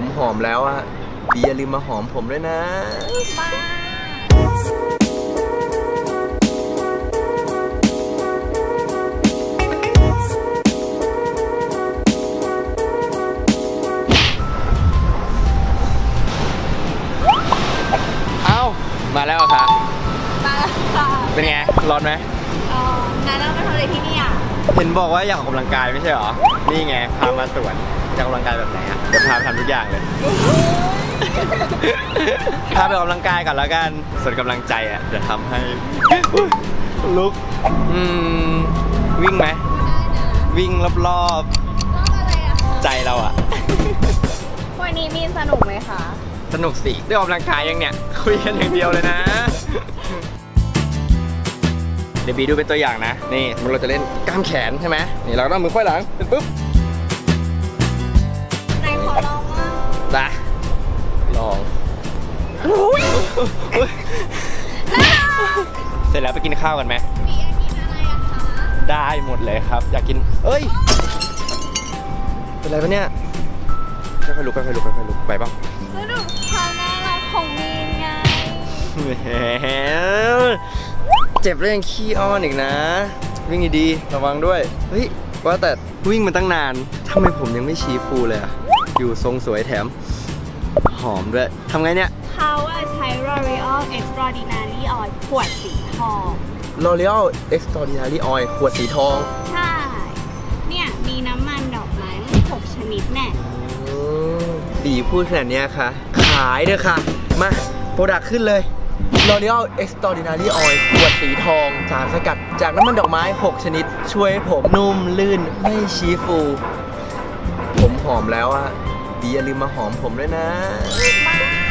ผมหอมแล้วอะบีอย่าลืมมาหอมผมด้วยนะบ้าเอ้า มาแล้วเหรอคะบ้าค่ะเป็นไง ร้อนไหมเอ๋อนายเราไปทำอะไรที่นี่อะ เห็นบอกว่าอยากออกกำลังกายไม่ใช่เหรอ นี่ไง พามาสวน จะออกกำลังกายแบบไหนอะเดี๋ยวพาไปทำทุกอย่างเลย พาไปออกกำลังกายก่อนแล้วกันส่วนกำลังใจอะเดี๋ยวทำให้ลุกอืมวิ่งไหมวิ่งรอบรอบอะไรอะๆใจเราอะ วันนี้มีสนุกไหมคะ สนุกสิได้ออกกำลังกายยังเนี่ย คุยกันอย่างเดียวเลยนะ เดี๋ยวบีดูเป็นตัวอย่างนะ นี่สมมติเราจะเล่นกล้ามแขนใช่ไหมนี่เราก็ต้องมือค่อยหลังเป็นปุ๊บนาย ขอลองว่าไปลองอุ๊ยเสร็จแล้วไปกินข้าวกันไหมมีอยากกินอะไรอะคะได้หมดเลยครับ อยากกิน เอ้ย เป็นไรปะเนี่ยค่อยๆลุกค่อยๆลุกค่อยๆลุกไปเปล่าสนุกความน่ารักของมีนไงแหมเจ็บแล้วยังขี้อ้อนอีกนะ วิ่งดีๆระวังด้วย เฮ้ย ว่าแต่วิ่งมาตั้งนานทำไมผมยังไม่ชี้ฟูเลยอะ อยู่ทรงสวยแถม หอมด้วยทำไงเนี่ยเขาอะใช้ L'Oreal Extraordinary Oil ขวดสีทอง L'Oreal Extraordinary Oil ขวดสีทอง ใช่ เนี่ยมีน้ำมันดอกไม้หกชนิดแน่อืมบีพูดขนาดเนี้ยค่ะ ขายเด้อค่ะ มาโปรดักขึ้นเลย L'Oreal Extraordinary Oil ขวดสีทอง สารสกัดจากน้ำมันดอกไม้ 6 ชนิด ช่วยให้ผมนุ่มลื่นไม่ชี้ฟูผม หอมแล้วอะบีอย่าลืมมาหอมผมด้วยนะ